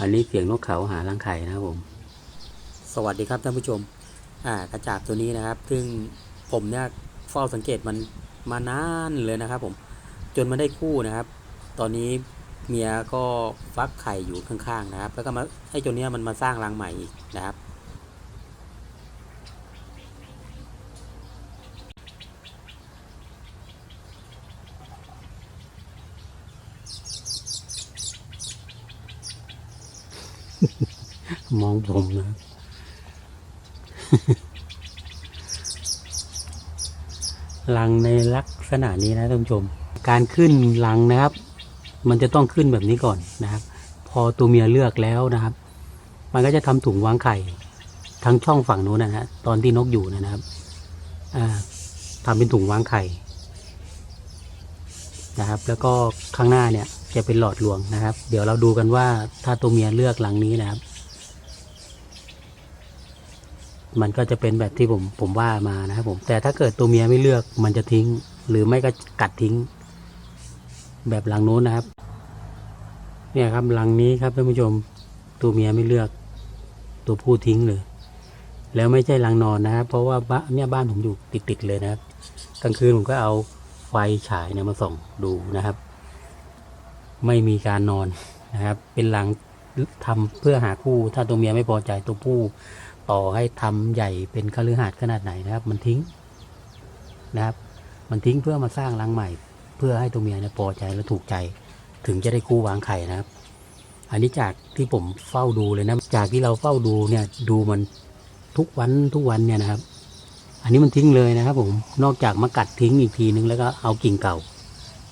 อันนี้เสียงนกเขาหารังไข่นะครับผม สวัสดีครับท่านผู้ชม อ่ากระจาบตัวนี้นะครับ ซึ่งผมเนี่ยเฝ้าสังเกตมันมานานเลยนะครับ ผม จนมันได้คู่นะครับ ตอนนี้เมียก็ฟักไข่อยู่ข้างๆนะครับ แล้วก็มาไอ้ตัวเนี้ยมันมาสร้างรังใหม่อีกนะครับ มองผมนะลังในลักษณะนี้นะท่านผู้ชม การขึ้นลังนะครับ มันจะต้องขึ้นแบบนี้ก่อนนะครับ พอตัวเมียเลือกแล้วนะครับ มันก็จะทำถุงวางไข่ทั้งช่องฝั่งนู้นนะฮะตอนที่นกอยู่นะครับอ่าทำเป็นถุงวางไข่นะครับ แล้วก็ข้างหน้าเนี่ย จะเป็นหลอดหลวงนะครับ เดี๋ยวเราดูกันว่าถ้าตัวเมียเลือกหลังนี้นะครับ มันก็จะเป็นแบบที่ผมผมว่ามานะครับผม แต่ถ้าเกิดตัวเมียไม่เลือกมันจะทิ้ง หรือไม่ก็กัดทิ้ง แบบหลังโน้นนะครับ เนี่ยครับหลังนี้ครับท่านผู้ชมตัวเมียไม่เลือก ตัวผู้ทิ้งเลย แล้วไม่ใช่หลังนอนนะครับ เพราะว่าบ้านเนี่ยบ้านผมอยู่ติดๆเลยนะครับ กลางคืนผมก็เอาไฟฉายเนี่ยมาส่องดูนะครับ ไม่มีการนอนนะครับ เป็นหลังทำเพื่อหาคู่ ถ้าตัวเมียไม่พอใจตัวผู้ต่อให้ทำใหญ่เป็นคฤหาสน์ขนาดไหนนะครับ มันทิ้งนะครับ มันทิ้งเพื่อมาสร้างรังใหม่ เพื่อให้ตัวเมียเนี่ยพอใจและถูกใจ ถึงจะได้คู่วางไข่นะครับ อันนี้จากที่ผมเฝ้าดูเลยนะ จากที่เราเฝ้าดูเนี่ยดูมันทุกวันทุกวันเนี่ยนะครับ อันนี้มันทิ้งเลยนะครับผมนอกจากมากัดทิ้งอีกทีนึงแล้วก็เอากิ่งเก่า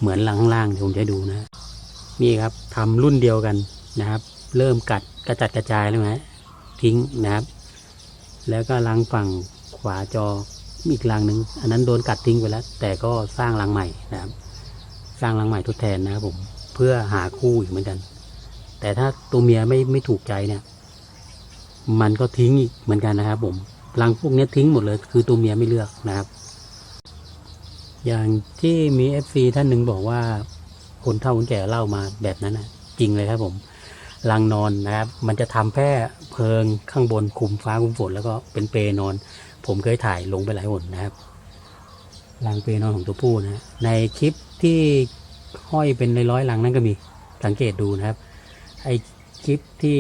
เหมือนหลังข้างล่างที่ผมจะดูนะ นี่ครับทำรุ่นเดียวกันนะครับ เริ่มกัดกระจัดกระจายแล้วไหมทิ้งนะครับ แล้วก็รังฝั่งขวาจออีกรังหนึ่งอันนั้นโดนกัดทิ้งไปแล้ว แต่ก็สร้างรังใหม่นะครับ สร้างรังใหม่ทดแทนนะครับผมเพื่อหาคู่อีกเหมือนกัน แต่ถ้าตัวเมียไม่ไม่ถูกใจเนี่ย มันก็ทิ้งอีกเหมือนกันนะครับ ผมรังพวกนี้ทิ้งหมดเลย คือตัวเมียไม่เลือกนะครับ อย่างที่มีเอฟซีท่านหนึ่งบอกว่า คนเฒ่าคนแก่เล่ามาแบบนั้นนะจริงเลยครับผมรังนอนนะครับ มันจะทำแค่เพลิงข้างบนคุมฟ้าคุมฝนแล้วก็เป็นเปนอน ผมเคยถ่ายลงไปหลายหนนะครับรังเปนอนของตัวผู้นะในคลิปที่ห้อยเป็นร้อยๆรังนั่นก็มีสังเกตดูนะครับไอคลิปที่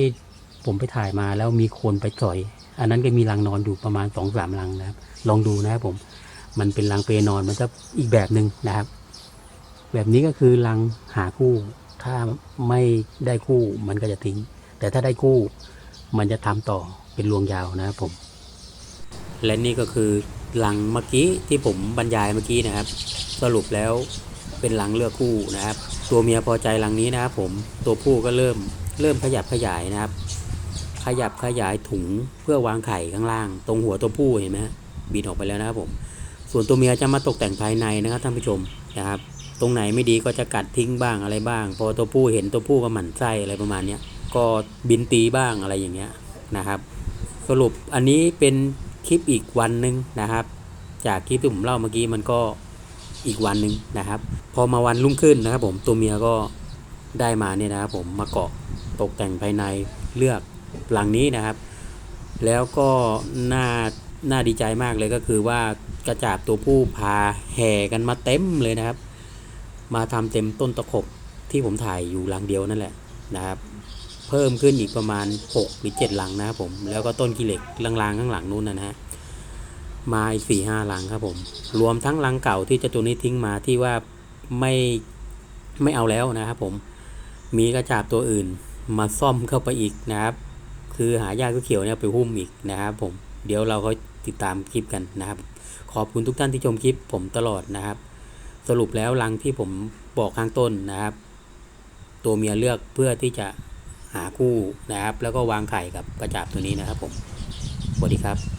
ผมไปถ่ายมาแล้วมีคนไปสอย อันนั้นก็มีรังนอนอยู่ประมาณสองสามรังนะครับ ลองดูนะครับผม มันเป็นรังเปนอนมันจะอีกแบบหนึ่งนะครับ แบบนี้ก็คือรังหาคู่ ถ้าไม่ได้คู่มันก็จะทิ้ง แต่ถ้าได้คู่มันจะทำต่อเป็นรวงยาวนะครับผม และนี่ก็คือลังเมื่อกี้ที่ผมบรรยายเมื่อกี้นะครับ สรุปแล้วเป็นลังเลือกคู่นะครับ ตัวเมียพอใจลังนี้นะครับผมตัวผู้ก็เริ่มเริ่มขยับขยายนะครับ ขยับขยายถุงเพื่อวางไข่ข้างล่าง ตรงหัวตัวผู้เห็นไหมบินออกไปแล้วนะครับผม ส่วนตัวเมียจะมาตกแต่งภายในนะครับท่านผู้ชมนะครับ ตรงไหนไม่ดีก็จะกัดทิ้งบ้างอะไรบ้าง พอตัวผู้เห็นตัวผู้ก็หมั่นไส้อะไรประมาณเนี้ยก็บินตีบ้างอะไรอย่างเงี้ยนะครับ สรุปอันนี้เป็นคลิปอีกวันหนึ่งนะครับ จากคลิปที่ผมเล่าเมื่อกี้มันก็อีกวันหนึ่งนะครับ พอมาวันรุ่งขึ้นนะครับ ผมตัวเมียก็ได้มาเนี่ยนะครับ ผมมาเกาะตกแต่งภายในเลือกหลังนี้นะครับ แล้วก็น่าน่าดีใจมากเลยก็คือว่ากระจาบตัวผู้พาแห่กันมาเต็มเลยนะครับ มาทำเต็มต้นตะขบที่ผมถ่ายอยู่หลังเดียวนั่นแหละนะครับ เพิ่มขึ้นอีกประมาณ 6 หรือ 7 หลังนะครับผมแล้วก็ต้นกิเหล็กลางๆข้างหลังนู้นนะฮะมาอีกสี่ห้าหลังครับผม รวมทั้งหลังเก่าที่เจ้าตัวนี้ทิ้งมาที่ว่าไม่ไม่เอาแล้วนะครับผมมีกระจาบตัวอื่นมาซ่อมเข้าไปอีกนะครับ คือหายาเขียวเนี่ยไปหุ้มอีกนะครับผมเดี๋ยวเราก็ติดตามคลิปกันนะครับ ขอบคุณทุกท่านที่ชมคลิปผมตลอดนะครับ สรุปแล้วรังที่ผมบอกข้างต้นนะครับ ตัวเมียเลือกเพื่อที่จะหาคู่นะครับ แล้วก็วางไข่กับกระจาบตัวนี้นะครับผมสวัสดีครับ